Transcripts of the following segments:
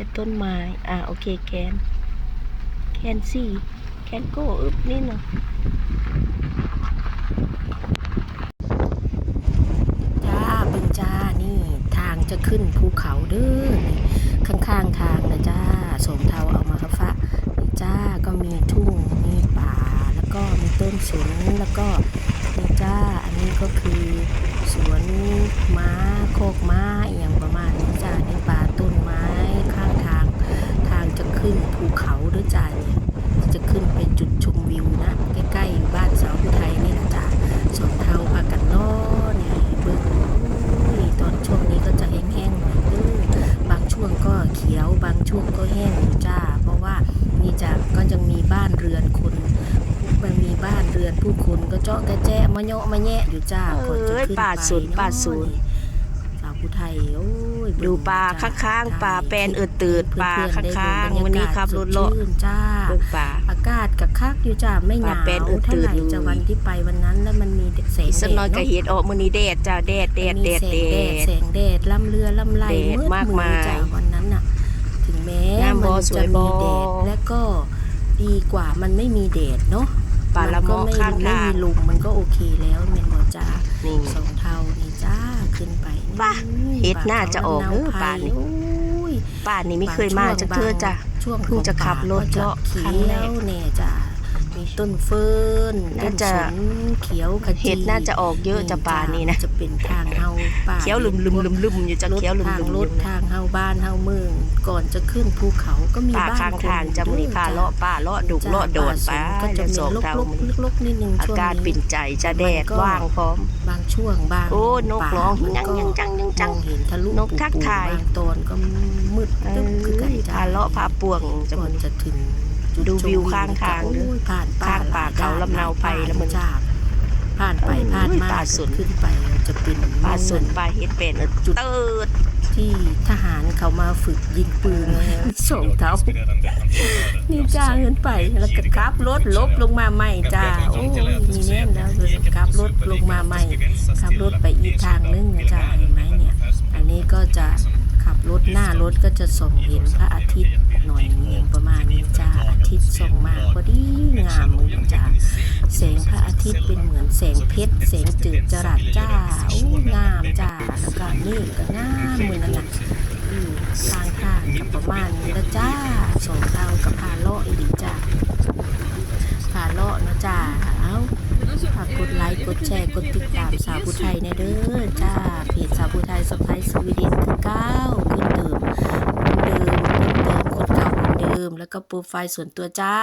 แต่ต้นไม้ อ่าโอเคแคนแคนสี่แคนโก้อึบนี่เนาะจ้าเบิ่งจ้านี่ทางจะขึ้นภูเขาเด้อข้างๆทางนะจ้าสมเทาเอามาครับฟ้าจ้าก็มีทุ่งมีป่า แล้วก็มีต้นสนแล้วก็นี่จ้าอันนี้ก็คือสวนม้าโคกม้าอย่างประมาณนี้จ้าในป่าต้นไม้ข้างทาง ทางจะ ขึ้นภูเขาด้วยจ้าเนี่ยจะขึ้นไปจุดชมวิวนะใกล้ๆบ้านสาวผู้ไทยนี่นะจ้าสองเทาพากันล้อนี่เบิ่งอุ้ยตอนช่วงนี้ก็จะแห้งๆหน่อยเด้อบางช่วงก็เขียวบางช่วงก็แห้งอยู่จ้า เพราะว่านี่จ้าก็ยังมีบ้านเรือนคนมันมีบ้านเรือนผู้คนก็เจาะกระแจะมาเยาะมาแยะอยู่จ้าก่อนจะขึ้นไปเอ้ยป่าสนป่าสนสาวผู้ไทยโอ้ย ดูปลาจ้ข้างๆปลาแปลนเอิดตืดปลาเพื่อนๆได้ข้างดูๆวันนี้ขับรถเลาะสดชื่นจ้าเบิ่งป่าอากาศกับคักอยู่จ้าไม่หนาวปลาแป้นเอิดเท่าตื่นไหร่อยู่จะวันที่ไปวันนั้นแล้วมันมีแสงอีกสักแดหน้อยดก็เนาะเห็ดออกมื้อนี้แดดจ้าแดดแดดมันแดมีดแสแดงแดดดแสงแดดล่ำเรือล่ำไรแดดมืดมากมืมาอยจ้าวันนั้นน่ะ ถึงแม้งามบ่มันสวจะยบ่มีแดดและก็ดีกว่ามันไม่มีแดดเนาะ ปลาละนก็เมาะไม่ข้างไม่ทางมีลมมันก็โอเคแล้วเมนบอจ้านี่สองเท่านี่จ้าขึ้นไปป่ะนี่เห็ดน่าจะออกเด้อป่ป่านี่โอ้ยป่านี่ไม่เคยมาจักเทื่อจ้ะช่วงเพิ่งจะขับรถของป่เลาะก็ครั้จะงแรเขียกวเนี่ยจ้ะมี ต้นเฟิร์นต้น่านจะ สนเขียวขจีเห็ดน่าจะออกเยอะจ้ะป่านี่นะจะเป็นทางเฮาป่าเขียวลุมลุมลุมลุมอยู่จ้ะรถเขียวลุมทางลุมรลุถมทางเฮาบ้านเฮาเมืองก่อนจะขึ้นภูเขาก็มีป่าบ้านข้างคนทางจะมื้อนี้พาเลาะป่าเลาะดุกเลาะโดดไปก็จะแล้วมีสองลเท่ากมื้อนี้ๆลกๆนิดนึงอาช่วงกาศนี้ปิ่นใจจะแดดว่างพร้อม บางช่วงบางโอ้นกป่าร้องมันยังก็ยังจังยังจัง มองเห็นทะลุนกทักทาย บางตอนก็มืดเอตึ๊บคือกันอจ้าพาเลาะพาป่วงจะก่อนจะถึงจุ ดดูชมวิวข้างทางโอ้ยผ่านป่าข้างป่าหลยเขาด้นลำเนาไพรหยแล้วมันจ้าผ่านไปเออผ่านมาป่าสนขึ้นไปจะเป็นปลาสนปลาเฮ็ดเป็นจุดเติดที่ทหารเขามาฝึกยิงปืนส่งเท้านี่จ้าเงินไปแล้วก็ขับรถลบลงมาใหม่จ้าโอ้ยมีแน่นแล้วเลยขับรถลงมาใหม่ขับรถไปอีกทางนึงนะจ้าเห็นไหมเนี่ย อันนี้ก็จะขับรถหน้ารถก็จะส่งเห็นพระอาทิตย์ หน่อยเงียงประมาณนี้จ้าอาทิตย์ส่องมาพอดีงามมือจ้าแสงพระอาทิตย์เป็นเหมือนแสงเพชรแสงจืดจรัสจ้าโอ้งามจ้าแล้วก็นี่ก็งามมือนั่นน่ะอืมทางทางกับประมาณนี้ละจ้าสองเท่ากับพาเลาะอีหลีจ้าพาเลาะนะจ้าเอ้าฝากกดไลค์กดแชร์กดติดตามสาวผู้ไทยในเด้อจ้าเพจสาวผู้ไทยสไปซ์สวีเดนคือเก้าขึ้นเติมคนเติมคนเก่าคนเดิ มแล้วก็โปรไฟล์ส่วนตัวจ้า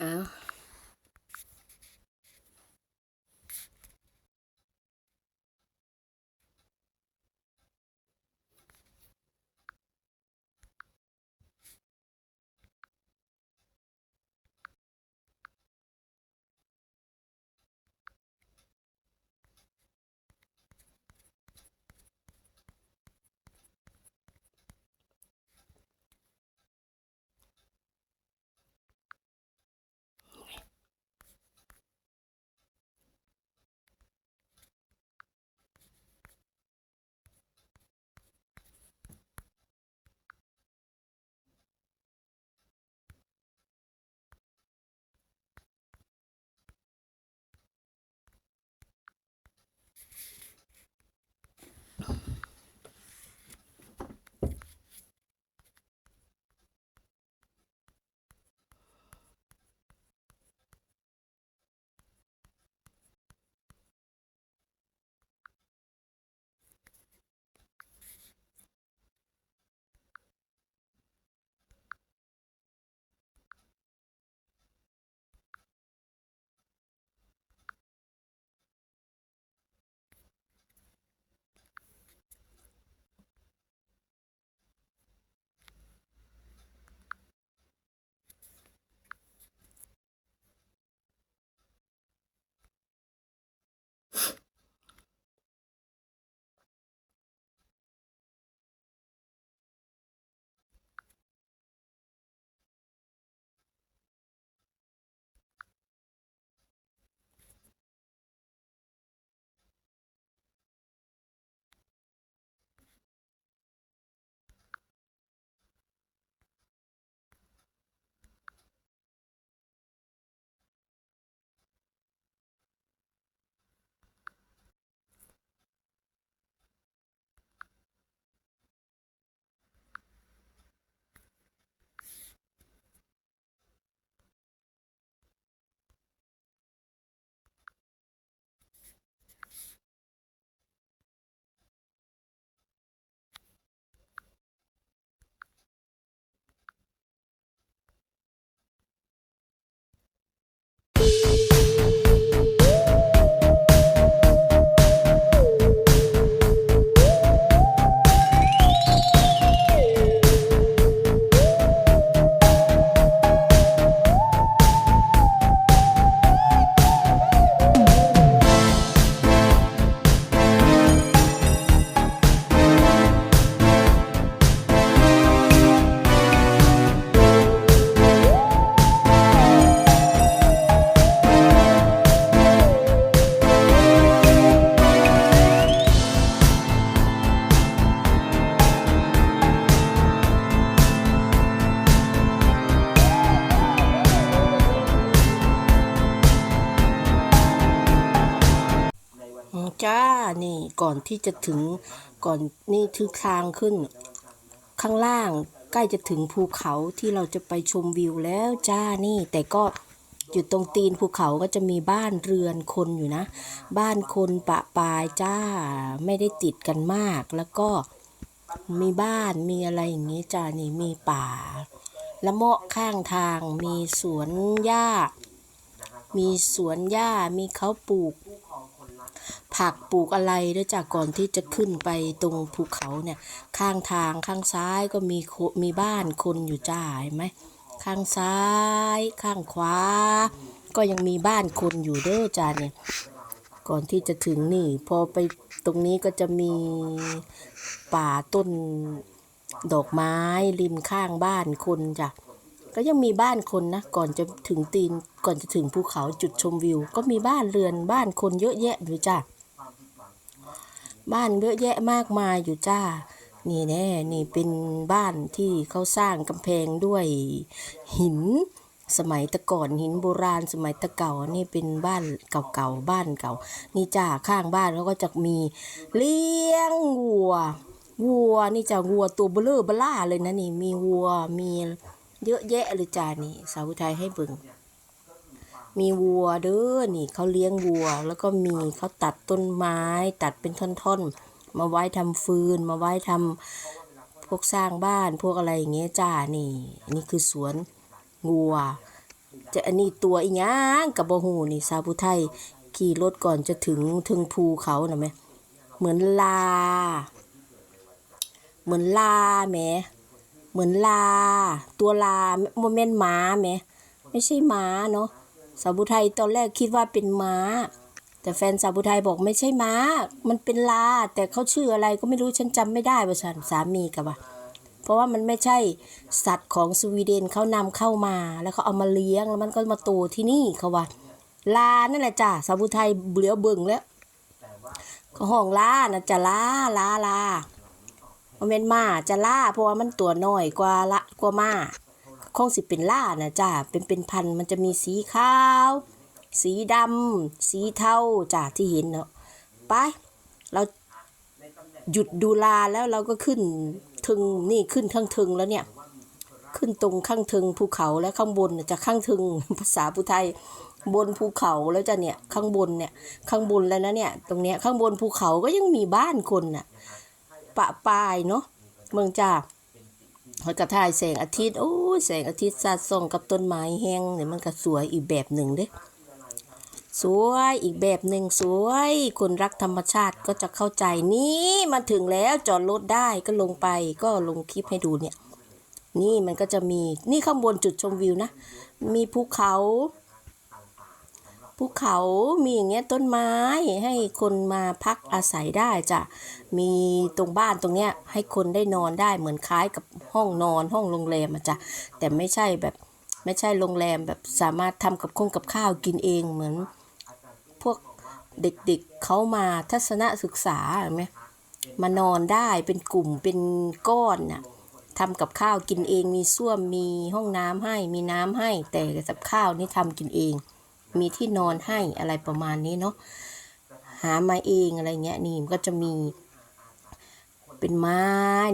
เที่จะถึงก่อนนี่คือทางขึ้น ข้างล่างใกล้จะถึงภูเขาที่เราจะไปชมวิวแล้วจ้านี่ แต่ก็อยู่ตรงตีนภูเขาก็จะมีบ้านเรือนคนอยู่นะ บ้านคนปะปายจ้าไม่ได้ติดกันมาก แล้วก็มีบ้านมีอะไรอย่างนี้จ้านี่มีป่าละเมาะข้างทางมีสวนหญ้า มีสวนหญ้ามีเขาปลูก ผักปลูกอะไรด้วยจากก่อนที่จะขึ้นไปตรงภูเขาเนี่ย ข้างทางข้างซ้ายก็มีมีบ้านคนอยู่จ้าเห็นไหมข้างซ้าย ข้างขวา ก็ยังมีบ้านคนอยู่เด้อจ้าเนี่ยก่อนที่จะถึงนี่ พอไปตรงนี้ก็จะมีป่าต้นดอกไม้ริมข้างบ้านคนจ้ะ ก็ยังมีบ้านคนนะ ก่อนจะถึงตีน ก่อนจะถึงภูเขาจุดชมวิว ก็มีบ้านเรือนบ้านคนเยอะแยะอยู่จ้าบ้านเยอะแยะมากมายอยู่จ้า นี่แน่ นี่เป็นบ้านที่เขาสร้างกำแพงด้วยหิน สมัยตะก่อนหินโบราณ สมัยตะเก่า นี่เป็นบ้านเก่าๆบ้านเก่า นี่จ้าข้างบ้านเขาก็จะมีเลี้ยงวัว วัวนี่จ้าวัวตัวเบลอเบล่าเลยนะนี่ มีวัว มี เยอะแยะเลยจ้านี่สาวไทยให้เบิ่งมีวัวเด้อนี่เขาเลี้ยงวัว แล้วก็มีเขาตัดต้นไม้ ตัดเป็นท่อนๆ มาไว้ทำฟืน มาไว้ทำพวกสร้างบ้านพวกอะไรอย่างเงี้ยจ้านี่นี่คือสวนวัว จะอันนี้ตัวอีหยังกับบ่ฮู้นี่สาวผู้ไทยขี่รถก่อนจะถึงถึงภูเขาน่ะแม่เหมือนลา เหมือนลาแหม เหมือนลา ตัวลาโมเมนต์ม้าแหมไม่ใช่ม้าเนาะสาวผู้ไทยตอนแรกคิดว่าเป็นม้า แต่แฟนสาวผู้ไทยบอกไม่ใช่ม้า มันเป็นลา แต่เขาชื่ออะไรก็ไม่รู้ฉันจำไม่ได้ว่าฉันสามีกับว่าเพราะว่ามันไม่ใช่สัตว์ของสวีเดนเขานำเข้ามา แล้วเขาเอามาเลี้ยงแล้วมันก็มาโตที่นี่เขาว่าลานั่นแหละจ้ะสาวผู้ไทยเบลียวเบิ่งแล้วก็ห้องลานะจะลาลาลา มันเป็นมาจะล่าเพราะว่ามันตัวน้อยกว่าละกว่ามาคงสิเป็นล่านะจ้ะเป็นเป็นพันมันจะมีสีขาว สีดำสีเทาจ้ะที่เห็นเนาะไปเราหยุดดูลาแล้วเราก็ขึ้นถึงนี่ขึ้นข้างถึงแล้วเนี่ย ขึ้นตรงข้างถึงภูเขาแล้วข้างบนจะข้างถึงภาษาภูไทยบนภูเขาแล้วจะเนี่ยข้างบนเนี่ยข้างบนแล้วนะเนี่ยตรงเนี้ยข้างบนภูเขาก็ยังมีบ้านคนน่ะ ปะปายเนาะเมืองจ้าเขากระถ่ายแสงอาทิตย์โอ้แสงอาทิตย์สาดส่องกับต้นไม้แห้งเนี่ยมันก็สวยอีกแบบหนึ่งเด้สวยอีกแบบหนึ่งสวย คนรักธรรมชาติก็จะเข้าใจนี่มาถึงแล้วจอดรถได้ก็ลงไปก็ลงคลิปให้ดูเนี่ย นี่มันก็จะมีนี่ข้างบนจุดชมวิวนะ มีภูเขา ภูเขามีอย่างเงี้ยต้นไม้ให้คนมาพักอาศัยได้จ้ะมีตรงบ้านตรงเนี้ยให้คนได้นอนได้เหมือนคล้ายกับห้องนอนห้องโรงแรมอะจ้ะแต่ไม่ใช่แบบไม่ใช่โรงแรมแบบสามารถทำกับคงกับข้าวกินเองเหมือน พวกเด็กๆเขามาทัศนศึกษาเห็นไหมมานอนได้เป็นกลุ่มเป็นก้อนน่ะทำกับข้าวกินเองมีส้วมมีห้องน้ำให้มีน้ำให้แต่กับข้าวนี่ทำกินเอง มีที่นอนให้อะไรประมาณนี้เนาะหามาเองอะไรเงี้ยนี่มันก็จะมีเป็นไม้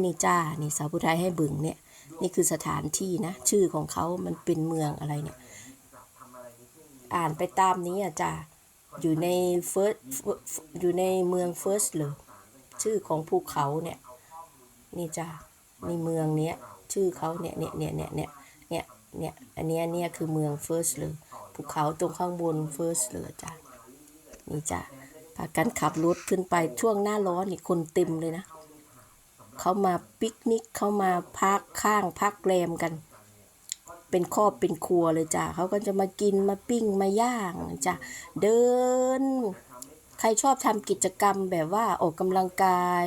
นี่จ้านี่สาวผู้ไทยให้เบึงเนี่ยนี่คือสถานที่นะ ชื่อของเขามันเป็นเมืองอะไรเนี่ย อ่านไปตามนี้อะจ้าอยู่ในเฟิร์สอยู่ในเมืองเฟิร์สเลยชื่อของภูเขาเนี่ย นี่จ้าในเมืองเนี้ยชื่อเขาเนี่ยเนี่ยเนี่ยเนี่ยเนี่ยเนี่ยเนี่ยอันเนี้ยเนี่ยคือเมืองเฟิร์สเลย ภูเขาตรงข้างบนเฟิร์สเลยจ้านี่จ้าพากันขับรถขึ้นไปช่วงหน้าร้อนนี่คนเต็มเลยนะเขามาปิกนิกเขามาพักข้างพักแรมกัน เป็นครอบเป็นครัวเลยจ้ะเขาก็จะมากินมาปิ้งมาย่างจ้ะเดิน ใครชอบทำกิจกรรมแบบว่าออกกำลังกาย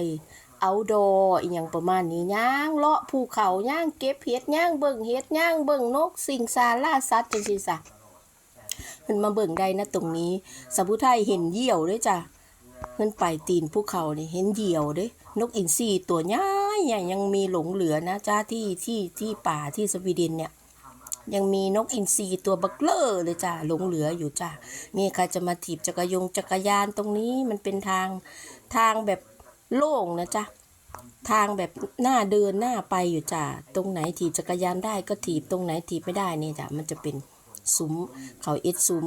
เอาดออีอย่างประมาณนี้ย่างเลาะภูเขาย่างเก็บเห็ดย่างเบิ่งเห็ดย่างเบิ่งนก สิงสาราสัตว์จังซี่ซะ พิ่นมาเบิ่งได้นะตรงนี้สาวุไทยเห็นเหยี่ยวด้วยจ้ะเพื่อนไปตีนภูเขานี่เห็นเหยี่ยวเด้นกอินทรีตัวใหญ่ใหญ่ยังมีหลงเหลือนะจ้าที่ที่ที่ป่าที่สวีเดนเนี่ยยังมีนกอินทรีตัวบักเลอร์เลยจ้าหลงเหลืออยู่จ้านี่ใครจะมาถีบจักรยงจักรยานตรงนี้มันเป็นทางทางแบบโล่งนะจ้าทางแบบหน้าเดินหน้าไปอยู่จ้าตรงไหนถีบจักรยานได้ก็ถีบตรงไหนถีบไม่ได้นี่จ้ามันจะเป็น ซุ้มเขาเอ็ดซุ้ม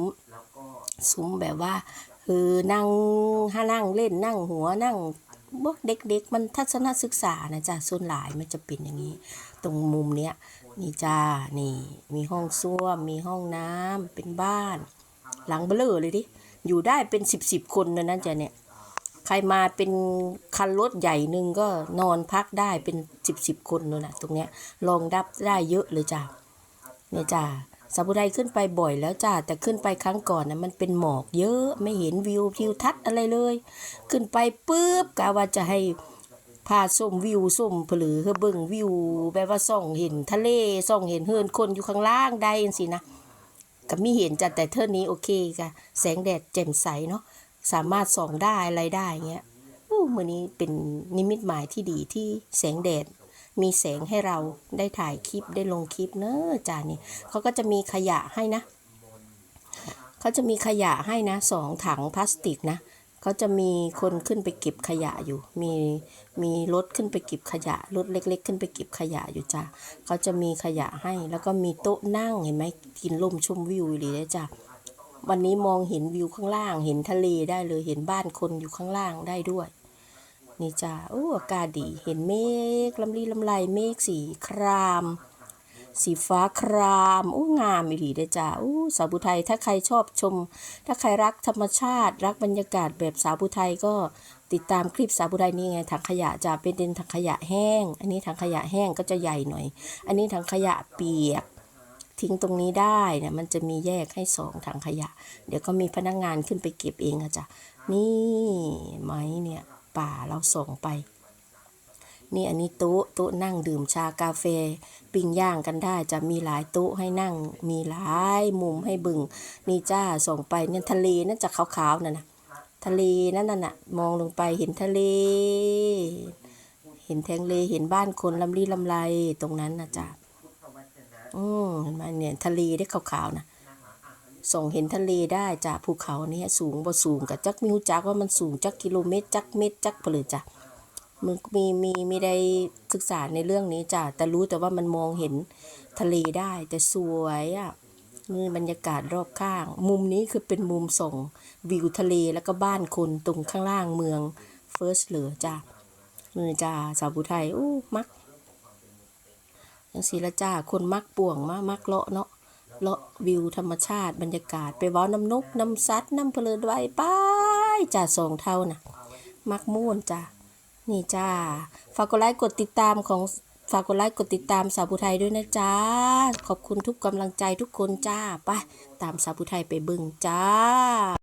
ซุ้มแบบว่าเออนั่งห้านั่งเล่นนั่งหัวนั่งพวกเด็กๆ มันทัศนศึกษานะจ๊ะส่วนหลายมันจะเป็นอย่างนี้ ตรงมุมเนี้ยนี่จ้านี่มีห้องส้วม มีห้องน้ำเป็นบ้าน หลังเบลอเลยดิอยู่ได้เป็นสิบสิบคนนะนั่นจ้ะเนี่ยใครมาเป็นคันรถใหญ่หนึ่งก็นอนพักได้เป็นสิบสิบคนเลยนะตรงเนี้ยรองรับได้เยอะเลยจ้าเนี่ยจ้า สาบุไรขึ้นไปบ่อยแล้วจ้าแต่ขึ้นไปครั้งก่อนนะมันเป็นหมอกเยอะไม่เห็นวิวทิวทัศน์อะไรเลย ขึ้นไปปุ๊บกะว่าจะให้พาส้มวิวส้มผลือเฮอเบิ่งวิวแบบว่าส่องเห็นทะเลส่องเห็นเฮือนคนอยู่ข้างล่างได้สินะก็ไมีเห็นจ้ะแต่เท่านี้โอเคค่ะแสงแดดแจ่มใสเนาะสามารถส่องได้อะไรได้เงี้ยอู้มือนี้เป็นนิมิตหมายที่ดีที่แสงแดด มีแสงให้เราได้ถ่ายคลิปได้ลงคลิปเนอะจ้านี่เขาก็จะมีขยะให้นะเขาจะมีขยะให้นะสองถังพลาสติกนะเขาจะมีคนขึ้นไปเก็บขยะอยู่ มีมีรถขึ้นไปเก็บขยะ รถเล็ก ๆ ขึ้นไปเก็บขยะอยู่จ้าเขาจะมีขยะให้ แล้วก็มีโต๊ะนั่งเห็นไหมกินลมชมวิวเลยนะจ้าวันนี้มองเห็นวิวข้างล่าง เห็นทะเลได้เลย เห็นบ้านคนอยู่ข้างล่างได้ด้วย นี่จ้าโอ้อากาศดี เห็นเมฆลำลีลำไรเมฆสีคราม สีฟ้าครามอู้งามอีหลีเด้จ้าอู้สาวผู้ไทยถ้าใครชอบชม ถ้าใครรักธรรมชาติ รักบรรยากาศแบบสาวผู้ไทยก็ติดตามคลิปสาวผู้ไทยนี่ไงถังขยะจะเป็นเป็นถังขยะแห้ง อันนี้ถังขยะแห้งก็จะใหญ่หน่อย อันนี้ถังขยะเปียก ทิ้งตรงนี้ได้เนี่ยมันจะมีแยกให้สองถังขยะ เดี๋ยวก็มีพนักงานขึ้นไปเก็บเองอะจ้ะนี่ไหมเนี่ย ป่าเราส่งไป นี่อันนี้ต๊ะโต๊ะนั่งดื่มชากาแฟปิ้งย่างกันได้จะมีหลายต๊ะให้นั่ง มีหลายมุมให้บึง นี่จ้าส่งไปเนี่ยทะเลนั่นจะขาวๆนั่นนะทะเลนั่นน่ะมองลงไปเห็นทะเล เห็นแทงเลเห็นบ้านคนลำลีลำไรตรงนั้นนะจ้ะอืมเห็นเนี่ยทะเลได้ขาวๆนะ ส่งเห็นทะเลได้จากภูเขาเนี่ยสูงบ่สูงกับจักมิวจักว่ามันสูงจักกิโลเมตร จักเมตรจักเปลือจ้ะมึงมีมีไมีได้ศึกษาในเรื่องนี้จ้ะแต่รู้แต่ว่ามันมองเห็นทะเลได้แต่สวยอะนี่บรรยากาศรอบข้าง มุมนี้คือเป็นมุมส่งวิวทะเลแล้วก็บ้านคนตรงข้างล่างเมืองเฟิร์สเหลือจ้ะนี่จ้าสาวผู้ไทยอู้มักยังสีละจ้าคนมักป่วงมามักเลาะเนาะ เลาะวิวธรรมชาติบรรยากาศไปว้าน้ำนกน้ำซัดน้ำเพลินไว้ไปจ้าสองเท่าน่ะมักม่วนจ้านี่จ้าฝากกดไลค์กดติดตามของฝากกดไลค์กดติดตามสาวผู้ไทยด้วยนะจ้าขอบคุณทุกกำลังใจทุกคนจ้าไปตามสาวผู้ไทยไปเบึงจ้า